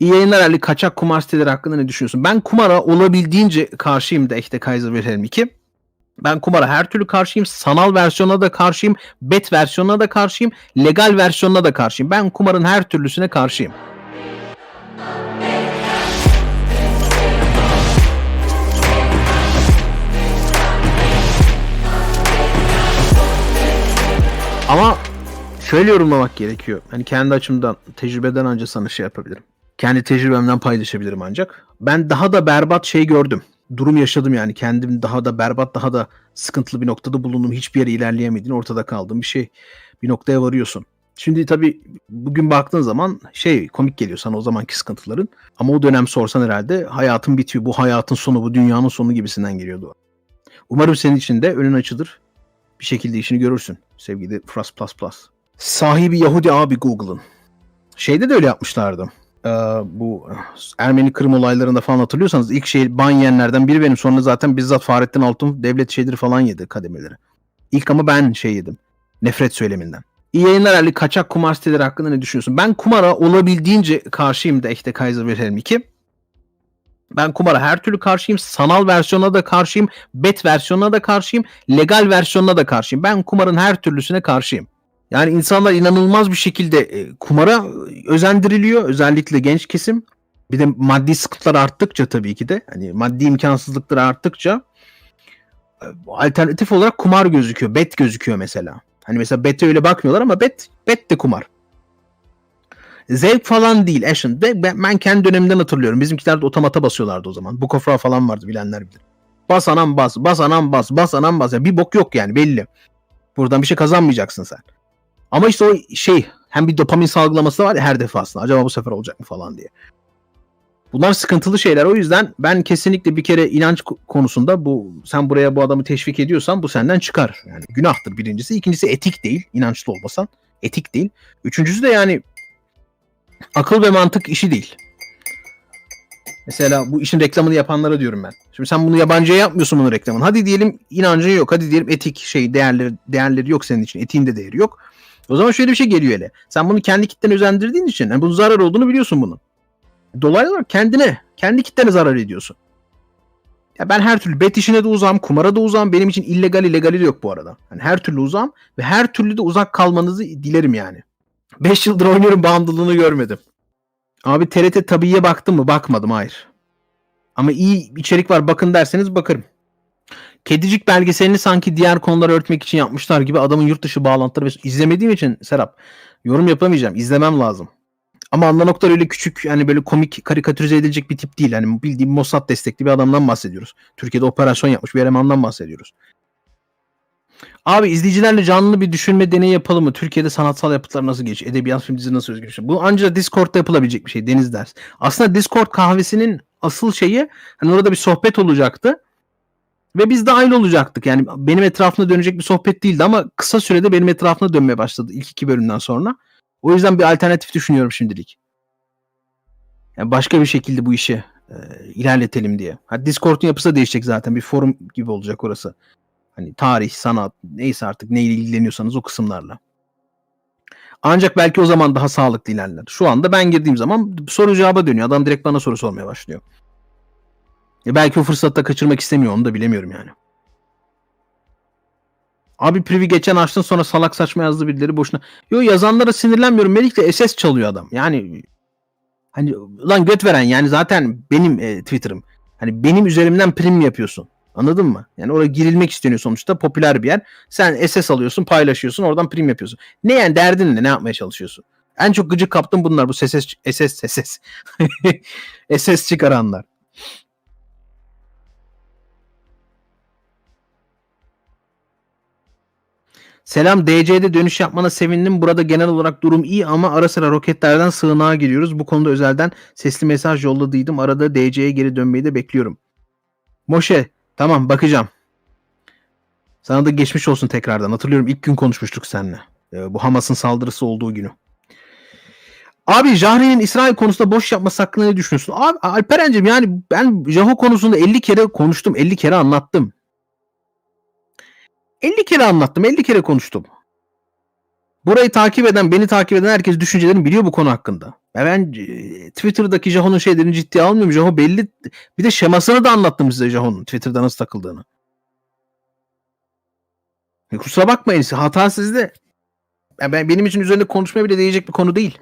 İyi yayınlar Ali. Kaçak kumar siteleri hakkında ne düşünüyorsun? Ben kumara olabildiğince karşıyım da işte Kaiser Wilhelm 2. Ben kumara her türlü karşıyım. Sanal versiyonuna da karşıyım. Bet versiyonuna da karşıyım. Legal versiyonuna da karşıyım. Ben kumarın her türlüsüne karşıyım. Ama şöyle yorumlamak gerekiyor. Hani kendi açımdan, tecrübeden önce sana şey yapabilirim. Kendi tecrübemden paylaşabilirim ancak. Ben daha da berbat şey gördüm. Durum yaşadım yani. Kendim daha da berbat, daha da sıkıntılı bir noktada bulundum. Hiçbir yere ilerleyemediğin, ortada kaldığın bir şey. Bir noktaya varıyorsun. Şimdi tabii bugün baktığın zaman şey komik geliyor sana o zamanki sıkıntıların. Ama o dönem sorsan herhalde hayatın bitiyor. Bu hayatın sonu, bu dünyanın sonu gibisinden geliyordu. Umarım senin için de önün açılır. Bir şekilde işini görürsün sevgili Fras Plus Plus. Sahibi Yahudi abi Google'ın. Şeyde de öyle yapmışlardı. Ee, bu Ermeni Kırım olaylarında falan hatırlıyorsanız ilk şey ban yiyenlerden biri benim. Sonra zaten bizzat Fahrettin Altun devlet şeyleri falan yedi kademeleri. İlk ama ben şey yedim. Nefret söyleminden. İyi yayınlar Ali. Kaçak kumar siteleri hakkında ne düşünüyorsun? Ben kumara olabildiğince karşıyım da işte Kaiser Wilhelm 2. Ben kumara her türlü karşıyım. Sanal versiyonuna da karşıyım. Bet versiyonuna da karşıyım. Legal versiyonuna da karşıyım. Ben kumarın her türlüsüne karşıyım. Yani insanlar inanılmaz bir şekilde e, kumara özendiriliyor. Özellikle genç kesim. Bir de maddi sıkıntılar arttıkça tabii ki de hani maddi imkansızlıklar arttıkça e, alternatif olarak kumar gözüküyor. Bet gözüküyor mesela. Hani mesela bete öyle bakmıyorlar ama bet bet de kumar. Zevk falan değil action. Ben, ben, kendi dönemimden hatırlıyorum. Bizimkiler de otomata basıyorlardı o zaman. Bu kofra falan vardı bilenler bilir. Bas anam bas, bas anam bas, bas anam bas. Ya bir bok yok yani belli. Buradan bir şey kazanmayacaksın sen. Ama işte o şey hem bir dopamin salgılaması var ya her defasında. Acaba bu sefer olacak mı falan diye. Bunlar sıkıntılı şeyler. O yüzden ben kesinlikle bir kere inanç konusunda bu sen buraya bu adamı teşvik ediyorsan bu senden çıkar. Yani günahtır birincisi. İkincisi etik değil. inançlı olmasan. Etik değil. Üçüncüsü de yani akıl ve mantık işi değil. Mesela bu işin reklamını yapanlara diyorum ben. Şimdi sen bunu yabancıya yapmıyorsun bunun reklamını. Hadi diyelim inancın yok. Hadi diyelim etik şey değerleri değerleri yok senin için. Etiğin de değeri yok. O zaman şöyle bir şey geliyor hele. Sen bunu kendi kitlene özendirdiğin için yani bunun zarar olduğunu biliyorsun bunun. Dolaylı olarak kendine, kendi kitlene zarar ediyorsun. Ya ben her türlü bet işine de uzağım, kumara da uzağım. Benim için illegal illegali de yok bu arada. Yani her türlü uzağım ve her türlü de uzak kalmanızı dilerim yani. 5 yıldır oynuyorum bağımlılığını görmedim. Abi TRT tabiye baktım mı? Bakmadım hayır. Ama iyi içerik var bakın derseniz bakarım. Kedicik belgeselini sanki diğer konuları örtmek için yapmışlar gibi adamın yurt dışı bağlantıları ve izlemediğim için Serap yorum yapamayacağım. İzlemem lazım. Ama Anla Noktar öyle küçük yani böyle komik karikatürize edilecek bir tip değil. Yani bildiğim Mossad destekli bir adamdan bahsediyoruz. Türkiye'de operasyon yapmış bir elemandan bahsediyoruz. Abi izleyicilerle canlı bir düşünme deneyi yapalım mı? Türkiye'de sanatsal yapıtlar nasıl geçiyor? Edebiyat film dizi nasıl özgürleşiyor? Bu ancak Discord'da yapılabilecek bir şey. Deniz ders. Aslında Discord kahvesinin asıl şeyi hani orada bir sohbet olacaktı. Ve biz dahil olacaktık. Yani benim etrafımda dönecek bir sohbet değildi ama kısa sürede benim etrafımda dönmeye başladı ilk iki bölümden sonra. O yüzden bir alternatif düşünüyorum şimdilik. Yani başka bir şekilde bu işi e, ilerletelim diye. Ha, Discord'un yapısı da değişecek zaten. Bir forum gibi olacak orası. Hani tarih, sanat, neyse artık neyle ilgileniyorsanız o kısımlarla. Ancak belki o zaman daha sağlıklı ilerler. Şu anda ben girdiğim zaman soru cevaba dönüyor. Adam direkt bana soru sormaya başlıyor. E belki o fırsatı da kaçırmak istemiyor onu da bilemiyorum yani. Abi privi geçen açtın sonra salak saçma yazdı birileri boşuna. Yo yazanlara sinirlenmiyorum. Melik de SS çalıyor adam. Yani hani lan göt veren yani zaten benim e, Twitter'ım. Hani benim üzerimden prim yapıyorsun. Anladın mı? Yani oraya girilmek isteniyor sonuçta. Popüler bir yer. Sen SS alıyorsun, paylaşıyorsun, oradan prim yapıyorsun. Ne yani derdin ne? Ne yapmaya çalışıyorsun? En çok gıcık kaptım bunlar. Bu SS, SS, SS. SS çıkaranlar. Selam DC'de dönüş yapmana sevindim. Burada genel olarak durum iyi ama ara sıra roketlerden sığınağa giriyoruz. Bu konuda özelden sesli mesaj yolladıydım. Arada DC'ye geri dönmeyi de bekliyorum. Moşe tamam bakacağım. Sana da geçmiş olsun tekrardan. Hatırlıyorum ilk gün konuşmuştuk seninle. Ee, bu Hamas'ın saldırısı olduğu günü. Abi Jahre'nin İsrail konusunda boş yapması hakkında ne düşünüyorsun? Abi Alperen'cim yani ben Jaho konusunda 50 kere konuştum, 50 kere anlattım. 50 kere anlattım, 50 kere konuştum. Burayı takip eden, beni takip eden herkes düşüncelerini biliyor bu konu hakkında. Ya ben e, Twitter'daki Jaho'nun şeylerini ciddiye almıyorum. Jaho belli. Bir de şemasını da anlattım size Jaho'nun Twitter'da nasıl takıldığını. E, kusura bakmayın hata sizde. Ya ben, benim için üzerinde konuşmaya bile değecek bir konu değil.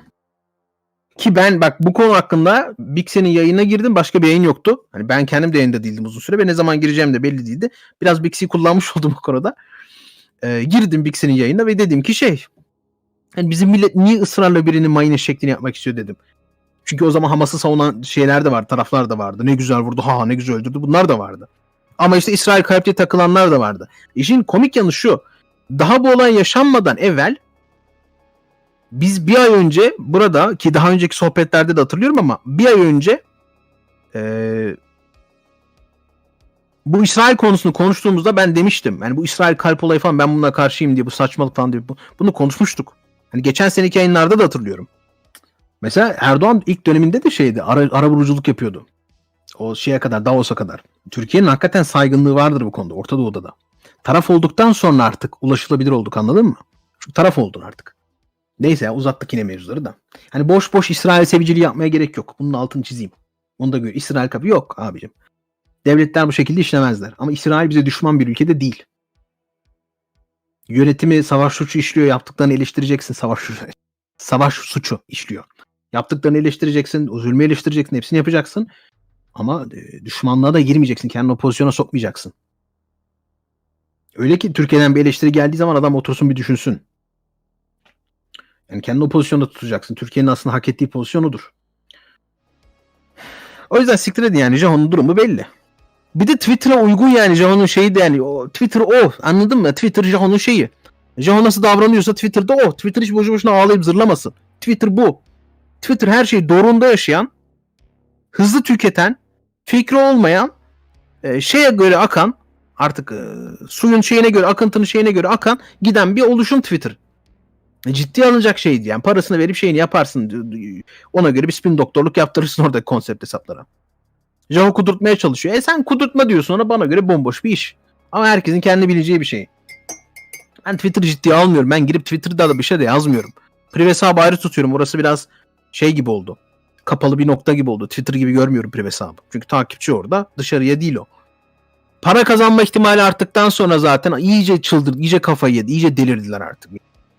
Ki ben bak bu konu hakkında Bixen'in yayına girdim. Başka bir yayın yoktu. Hani ben kendim de yayında değildim uzun süre ve ne zaman gireceğim de belli değildi. Biraz Bix'i kullanmış oldum bu konuda. Ee, girdim Bixen'in yayına ve dedim ki şey hani bizim millet niye ısrarla birinin mayın şeklini yapmak istiyor dedim. Çünkü o zaman Hamas'ı savunan şeyler de vardı, taraflar da vardı. Ne güzel vurdu, ha ne güzel öldürdü. Bunlar da vardı. Ama işte İsrail kalpte takılanlar da vardı. İşin komik yanı şu. Daha bu olay yaşanmadan evvel biz bir ay önce burada ki daha önceki sohbetlerde de hatırlıyorum ama bir ay önce eee, bu İsrail konusunu konuştuğumuzda ben demiştim. Yani bu İsrail kalp olayı falan ben buna karşıyım diye bu saçmalık falan diye bu- bunu konuşmuştuk. Hani geçen seneki yayınlarda da hatırlıyorum. Mesela Erdoğan ilk döneminde de şeydi ara, ara vuruculuk yapıyordu. O şeye kadar Davos'a kadar. Türkiye'nin hakikaten saygınlığı vardır bu konuda Orta Doğu'da da. Taraf olduktan sonra artık ulaşılabilir olduk anladın mı? Çünkü taraf oldun artık. Neyse ya uzattık yine mevzuları da. Hani boş boş İsrail seviciliği yapmaya gerek yok. Bunun altını çizeyim. Onu da gör. İsrail kapı yok abicim. Devletler bu şekilde işlemezler. Ama İsrail bize düşman bir ülkede değil. Yönetimi savaş suçu işliyor. Yaptıklarını eleştireceksin. Savaş suçu, savaş suçu işliyor. Yaptıklarını eleştireceksin. O zulmü eleştireceksin. Hepsini yapacaksın. Ama e, düşmanlığa da girmeyeceksin. Kendini o pozisyona sokmayacaksın. Öyle ki Türkiye'den bir eleştiri geldiği zaman adam otursun bir düşünsün. Yani kendini o pozisyonda tutacaksın. Türkiye'nin aslında hak ettiği pozisyon. O yüzden siktir edin yani Jaho'nun durumu belli. Bir de Twitter'a uygun yani Jaho'nun şeyi de yani o, Twitter o anladın mı? Twitter Jaho'nun şeyi. Jaho nasıl davranıyorsa Twitter'da o. Twitter hiç boşu boşuna ağlayıp zırlamasın. Twitter bu. Twitter her şeyi doğrunda yaşayan, hızlı tüketen, fikri olmayan, e, şeye göre akan, artık e, suyun şeyine göre, akıntının şeyine göre akan giden bir oluşum Twitter. Ciddi alınacak şeydi yani. Parasını verip şeyini yaparsın. Ona göre bir spin doktorluk yaptırırsın orada konsept hesaplara. Jaho kudurtmaya çalışıyor. E sen kudurtma diyorsun ona bana göre bomboş bir iş. Ama herkesin kendi bileceği bir şey. Ben Twitter'ı ciddiye almıyorum. Ben girip Twitter'da da bir şey de yazmıyorum. Prive hesabı ayrı tutuyorum. Orası biraz şey gibi oldu. Kapalı bir nokta gibi oldu. Twitter gibi görmüyorum prive hesabı. Çünkü takipçi orada. Dışarıya değil o. Para kazanma ihtimali arttıktan sonra zaten iyice çıldırdı. iyice kafayı yedi. iyice delirdiler artık.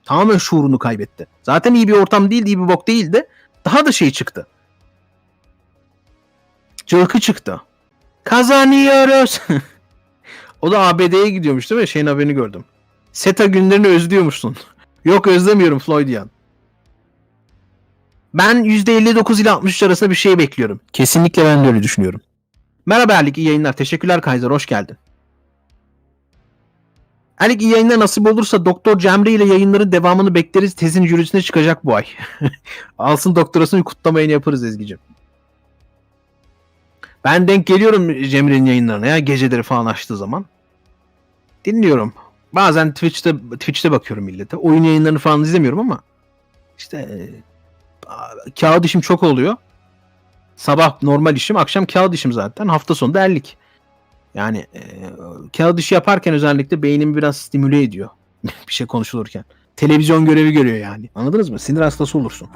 Tamamen şuurunu kaybetti. Zaten iyi bir ortam değildi. iyi bir bok değildi. Daha da şey çıktı. Cılkı çıktı. Kazanıyoruz. o da ABD'ye gidiyormuş değil mi? Şeyin haberini gördüm. SETA günlerini özlüyormuşsun. Yok özlemiyorum Floydian. Ben %59 ile 63 arasında bir şey bekliyorum. Kesinlikle ben de öyle düşünüyorum. Merhaba Erlik iyi yayınlar. Teşekkürler Kaiser hoş geldin. Erlik iyi yayınlar nasip olursa Doktor Cemre ile yayınların devamını bekleriz. Tezin jürisine çıkacak bu ay. Alsın doktorasını kutlamayını yaparız Ezgi'cim. Ben denk geliyorum Cemre'nin yayınlarına ya geceleri falan açtığı zaman. Dinliyorum. Bazen Twitch'te Twitch'te bakıyorum millete. Oyun yayınlarını falan izlemiyorum ama işte e, kağıt işim çok oluyor. Sabah normal işim, akşam kağıt işim zaten. Hafta sonu da erlik. Yani e, kağıt işi yaparken özellikle beynimi biraz stimüle ediyor. bir şey konuşulurken. Televizyon görevi görüyor yani. Anladınız mı? Sinir hastası olursun.